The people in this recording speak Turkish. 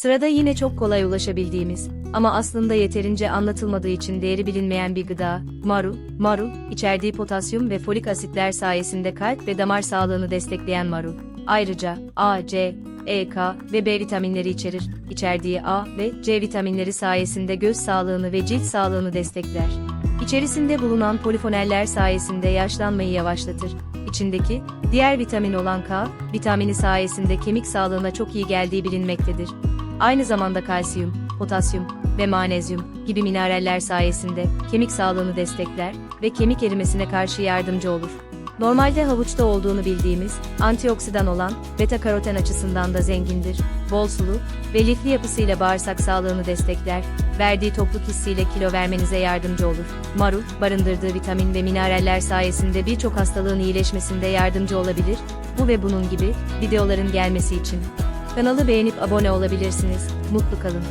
Sırada yine çok kolay ulaşabildiğimiz ama aslında yeterince anlatılmadığı için değeri bilinmeyen bir gıda, marul. Marul, içerdiği potasyum ve folik asitler sayesinde kalp ve damar sağlığını destekleyen marul. Ayrıca A, C, E, K ve B vitaminleri içerir. İçerdiği A ve C vitaminleri sayesinde göz sağlığını ve cilt sağlığını destekler. İçerisinde bulunan polifoneller sayesinde yaşlanmayı yavaşlatır. İçindeki diğer vitamin olan K, vitamini sayesinde kemik sağlığına çok iyi geldiği bilinmektedir. Aynı zamanda kalsiyum, potasyum ve manezyum gibi mineraller sayesinde kemik sağlığını destekler ve kemik erimesine karşı yardımcı olur. Normalde havuçta olduğunu bildiğimiz antioksidan olan beta karoten açısından da zengindir. Bol sulu ve lifli yapısıyla bağırsak sağlığını destekler, verdiği tokluk hissiyle kilo vermenize yardımcı olur. Marul, barındırdığı vitamin ve mineraller sayesinde birçok hastalığın iyileşmesinde yardımcı olabilir. Bu ve bunun gibi videoların gelmesi için kanalı beğenip abone olabilirsiniz. Mutlu kalın.